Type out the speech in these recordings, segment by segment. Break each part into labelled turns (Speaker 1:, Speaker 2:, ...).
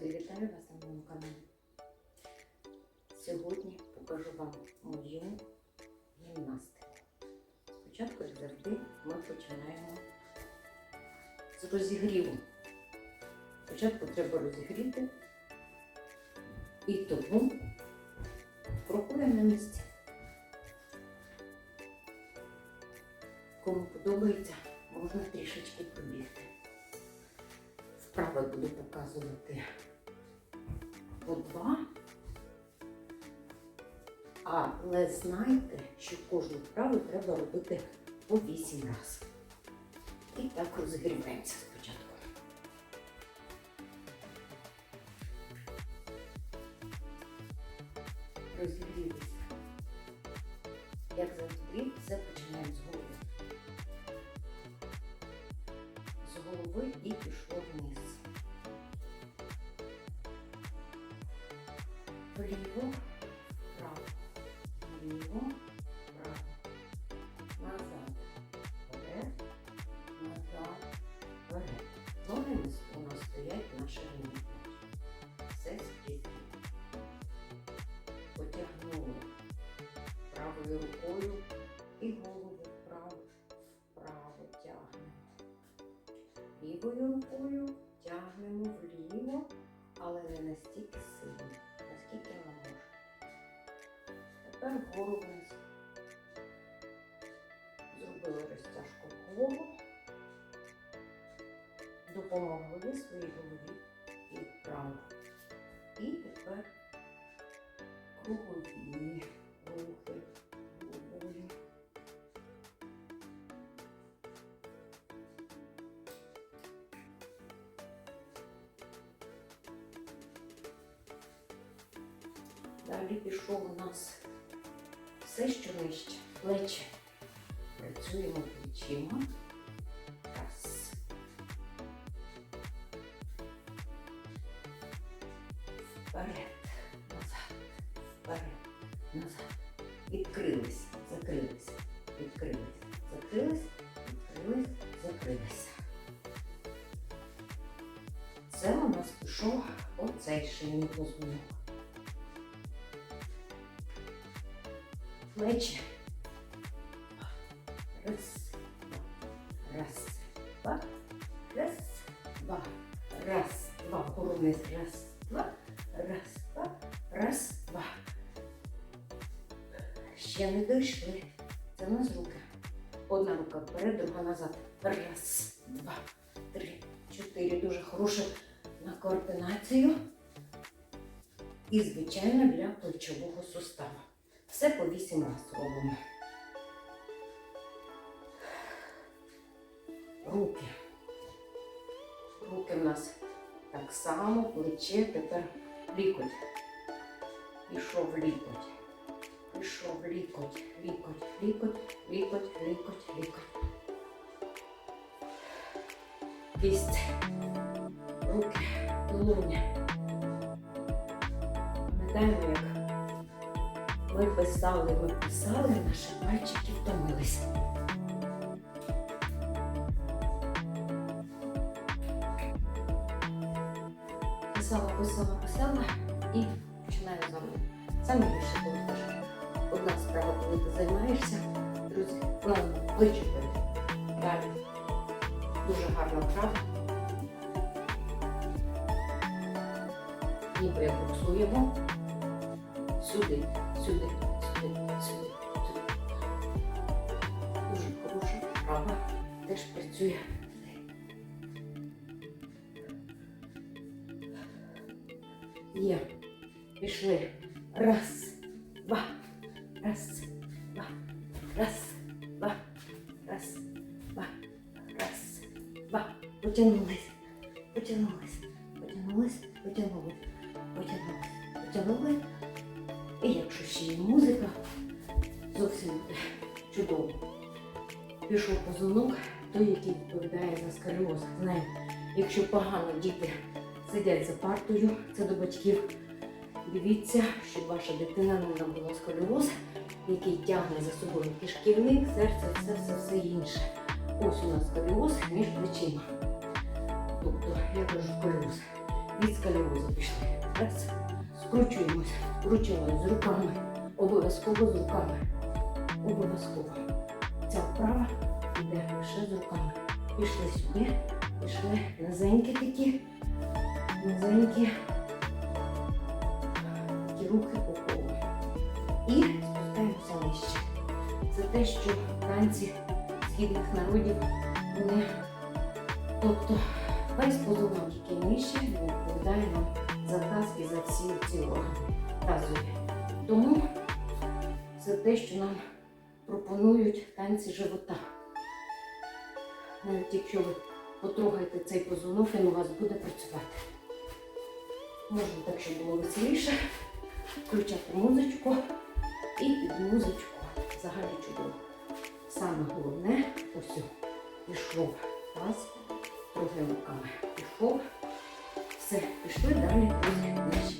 Speaker 1: Друзі, вітаю вас на моєму каналі. Сьогодні покажу вам мою гімнастику. Спочатку, як завжди, ми починаємо з розігріву. Спочатку треба розігріти і тому крокуємо на місці. Кому подобається, можна трішечки пробігти. Вправо буду показувати по два. Але знайте, що кожну вправу треба робити по вісім разів. І так розігріваємося Тепер вгору вниз. Зробили розтяжку голову, допомогли своїй голові і вправо. І тепер кругові Працюємо плечима. Раз. Вперед. Назад. Вперед. Назад. Відкрились. Закрились. Відкрились. Закрились. Відкрились. Закрились. Це у нас пішов оцей шийний позвонок. плечі. Раз, два, раз, два, раз, два, вниз, раз, два, раз, два, раз, два. Ще не дійшли. Це в нас руки. Одна рука вперед, друга назад. Раз, два, три, чотири. Дуже хороше на координацію. І, звичайно, для плечового сустава. Все по 8 разів робимо. Руки в нас так само, плече, тепер лікоть. Пішов лікоть. Пішов лікоть, лікоть, лікоть, лікоть, лікоть, лікоть. Кість. Руки, долоня. Пам'ятаємо, як ми писали, ми писали, наші пальчики втомилися. Писала, писала, писала і починаю заново. Саме більше коли теж одна справа, коли ти займаєшся, друзі, ладно, плечі. Далі. Дуже гарна вправа. Ніби як буксуємо. Сюди, сюди, сюди, сюди, сюди. Дуже хороша вправа. Теж працює. Є. Пішли. Раз, два, раз, два, раз, два, раз, два, раз, два. Потягнулись, потягнулись, потягнулись, потягнулись, потягнулись, потягнулись. І якщо ще є музика, зовсім чудово. Пішов позвонок, той, який відповідає за сколіоз. Знаєте, якщо погано діти сидять за партою, це до батьків. Дивіться, щоб ваша дитина не набула сколіоз, який тягне за собою кишківник, серце, все, все, все інше. Ось у нас сколіоз між плечима. Тобто, я кажу сколіоз. від сколіозу пішли. Раз. Скручуємося. Скручуємося з руками. Обов'язково з руками. Обов'язково. Ця вправа йде лише з руками. Пішли сюди, пішли низенькі такі, низенькі такі рухи по колу. І спускаємося нижче. Це те, що танці східних народів вони, тобто весь позвонок, який нижче, він відповідає нам за таз і за всі ці тазові. Тому це те, що нам пропонують танці живота. Навіть якщо ви потрогаєте цей позвонок, він у вас буде працювати. Можна так, щоб було веселіше, включати музичку. І під музичку. Взагалі чудово. Саме головне, ось пішло таз, трохи руками. Пішов. Все, пішли далі. Ось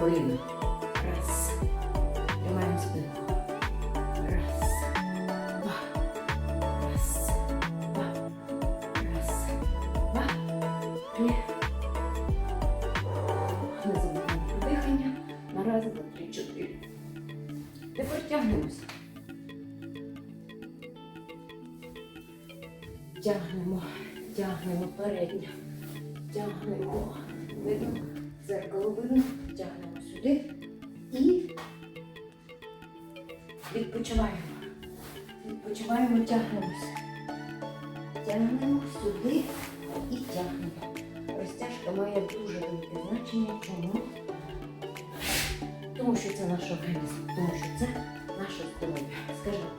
Speaker 1: Коліно. Раз. Тримаємо спинку. Раз. Два. Раз. Два. Раз. Два. Три. Дихання. На раз, три, чотири. Тепер тягнемося. Тягнемо, тягнемо передньо. Тягнемо. Видно, зеркало видно. Сюди і відпочиваємо. Відпочиваємо, тягнемося. Тягнемо сюди і тягнемо. Розтяжка має дуже велике значення. Чому? Тому що це наш організм, тому що це наше здоров'я. Скажімо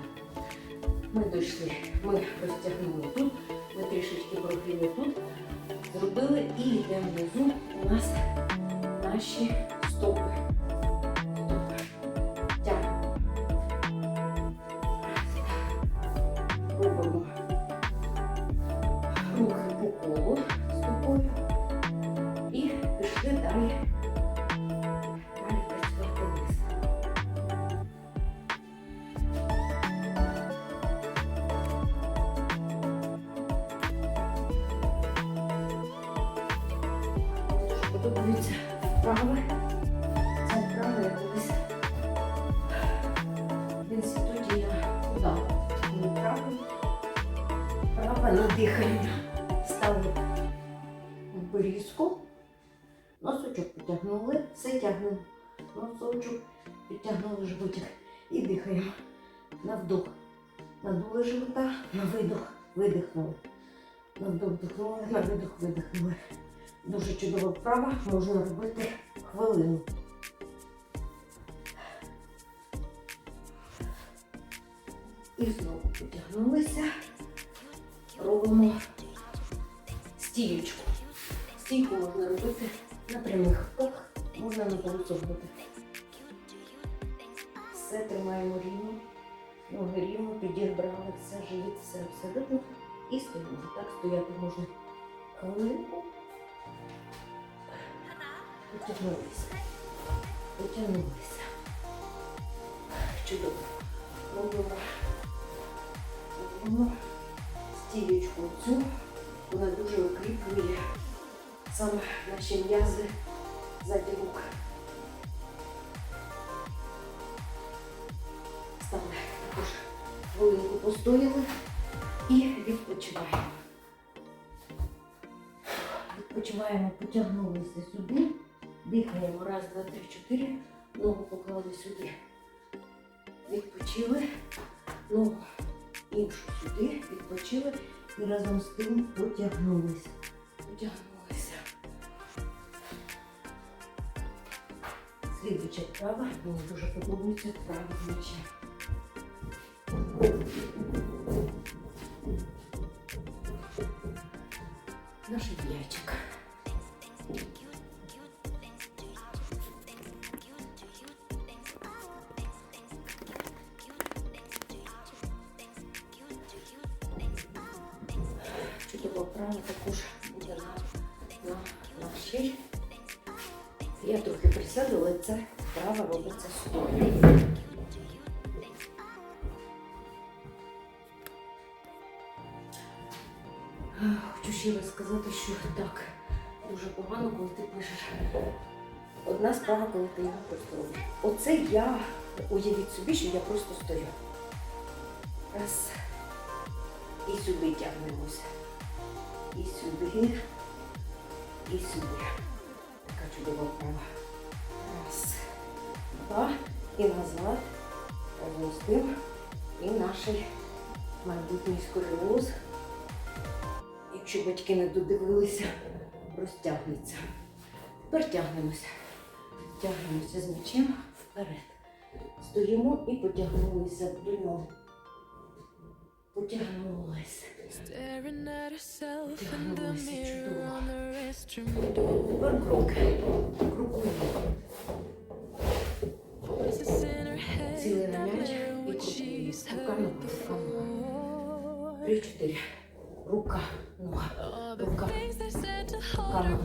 Speaker 1: ми дійшли, ми розтягнули тут, ми трішечки прогріли тут, зробили і йде внизу у нас наші на дихання. Ставили в берізку. Носочок потягнули, все тягнемо. Носочок, підтягнули животик і дихаємо. На вдох. Надули живота, на видох, видихнули. На вдох вдихнули, на видох видихнули. Дуже чудова вправа, можна робити хвилину. І знову потягнулися. Робимо стіючку. Стійку можна робити на прямих руках, можна на полицю робити. Все тримаємо рівно, ноги рівно, підібрали все, живіт, все абсолютно. І стоїмо. Так стояти можна хвилинку. Потягнулися. Потягнулися. Чудово. Робимо. Робимо стіючку цю. Вона дуже укріплює саме наші м'язи ззаді рук. Стали також хвилинку постояли і відпочиваємо. Відпочиваємо, потягнулися сюди, дихаємо. Раз, два, три, чотири. Ногу поклали сюди. Відпочили. Ногу іншу сюди, відпочили і разом з тим потягнулися. Потягнулися. Слідуюча вправа, мені дуже подобається вправа вночі. На. Я трохи присяду, але це вправа робиться стоя. Хочу ще раз сказати, що так дуже погано, коли ти пишеш. Одна справа, коли ти його просто робиш. Оце я уявіть собі, що я просто стою. Раз. І сюди тягнемося. І сюди. І сюди. Така чудова вправа. Раз. Два. І назад. Разом з тим. І наш майбутній сколіоз. Якщо батьки не додивилися, розтягнеться. Тепер тягнемося. Тягнемося з м'ячем вперед. Стоїмо і потягнулися до нього. Потягнулися.
Speaker 2: Staring at herself in the
Speaker 1: Тягнулися
Speaker 2: mirror
Speaker 1: чудово.
Speaker 2: on the restroom door.
Speaker 1: Тепер кроки. Крокуємо.
Speaker 2: Voices in her head
Speaker 1: Сіли на
Speaker 2: that
Speaker 1: м'яч
Speaker 2: mirror
Speaker 1: і
Speaker 2: what
Speaker 1: крокуємо.
Speaker 2: she's
Speaker 1: Руками,
Speaker 2: heard
Speaker 1: руками.
Speaker 2: before.
Speaker 1: Три-чотири. Рука, нога.
Speaker 2: All the
Speaker 1: Рука.
Speaker 2: things they said to hold
Speaker 1: Рука,
Speaker 2: her
Speaker 1: нога,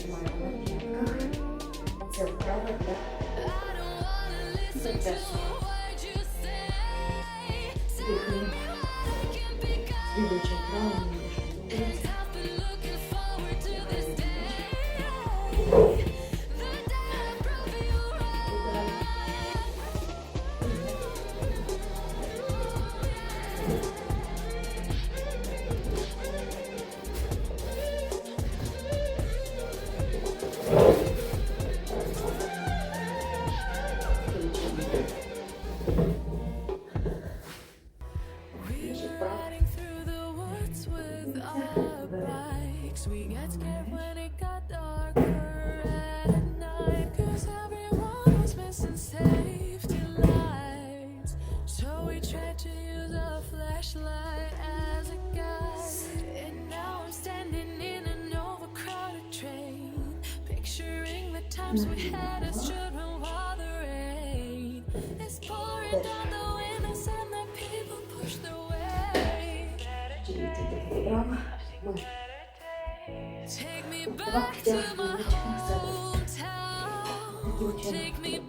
Speaker 2: Take me back to my hometown. Take me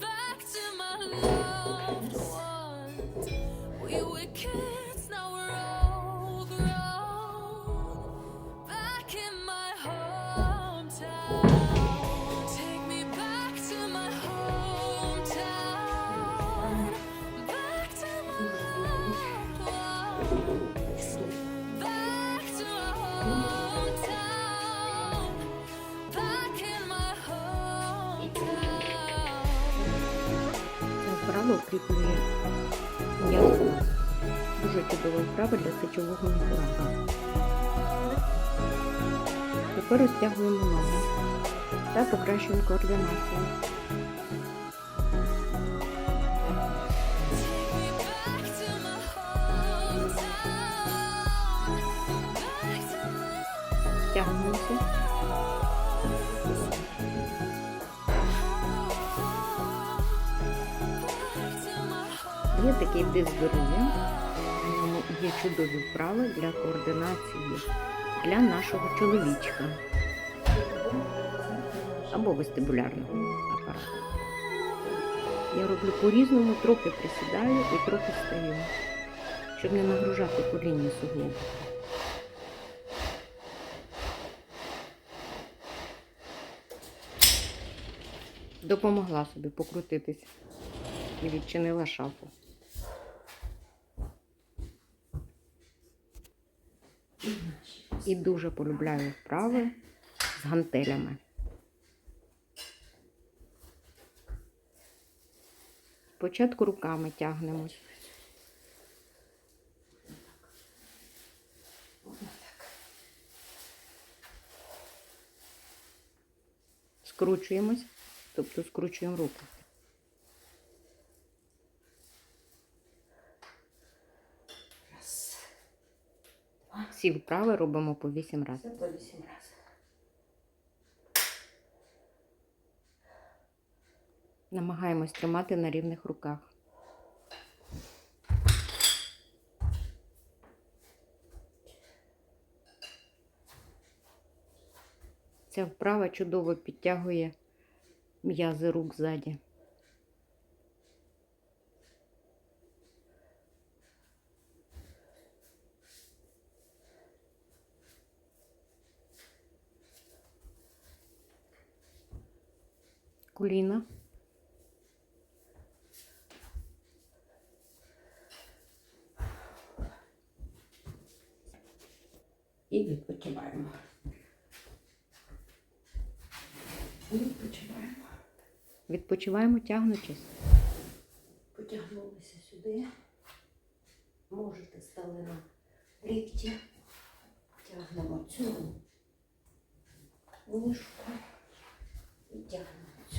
Speaker 3: Чудова вправа для сечового міхура. Тепер розтягуємо ноги та покращуємо координацію. Тягнемося. Є такий диск здоров'я. Є чудові вправи для координації для нашого чоловічка або вестибулярного апарату. Я роблю по-різному, трохи присідаю і трохи стаю, щоб не нагружати колінні суглоби. Допомогла собі покрутитись і відчинила шафу. і дуже полюбляю вправи з гантелями. Спочатку руками тягнемось. Скручуємось, тобто скручуємо
Speaker 1: руку.
Speaker 3: Всі вправи робимо по 8 разів.
Speaker 1: Це по вісім разів.
Speaker 3: Намагаємось тримати на рівних руках. Ця вправа чудово підтягує м'язи рук ззаді. Коліна.
Speaker 1: І відпочиваємо. Відпочиваємо.
Speaker 3: Відпочиваємо тягнучись.
Speaker 1: Потягнулися сюди. Можете стали на лікті. Тягнемо цю ніжку і тягнемо цю.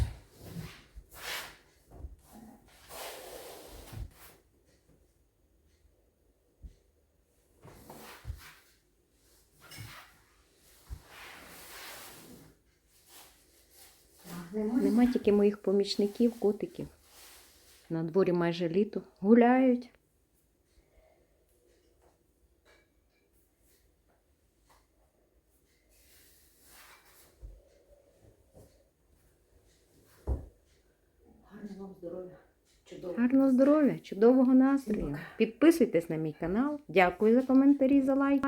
Speaker 1: Тягнемо.
Speaker 3: Нема тільки моїх помічників, котиків. На дворі майже літо. Гуляють.
Speaker 1: Гарного здоров'я.
Speaker 3: Гарного здоров'я, чудового настрою. Підписуйтесь на мій канал. Дякую за коментарі, за лайк.